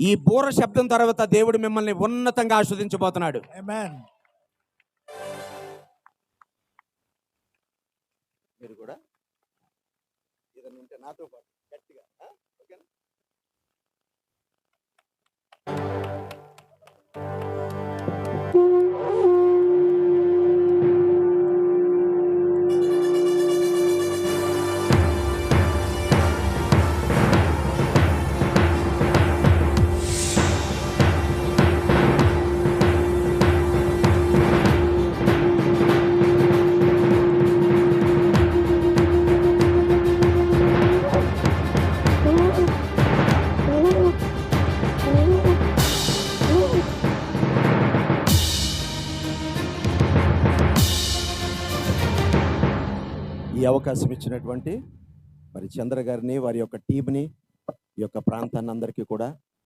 ఈ బూర శబ్దం తర్వాత దేవుడు మిమ్మల్ని ఉన్నతంగా ఆస్వాదించబోతున్నాడు. మీరు కూడా ఏదైనా ఉంటే నాతో పాటు గట్టిగా? ఓకేనా? ఈ అవకాశం ఇచ్చినటువంటి మరి చంద్ర గారిని వారి యొక్క టీంని ఈ యొక్క ప్రాంతాన్ని అందరికీ కూడా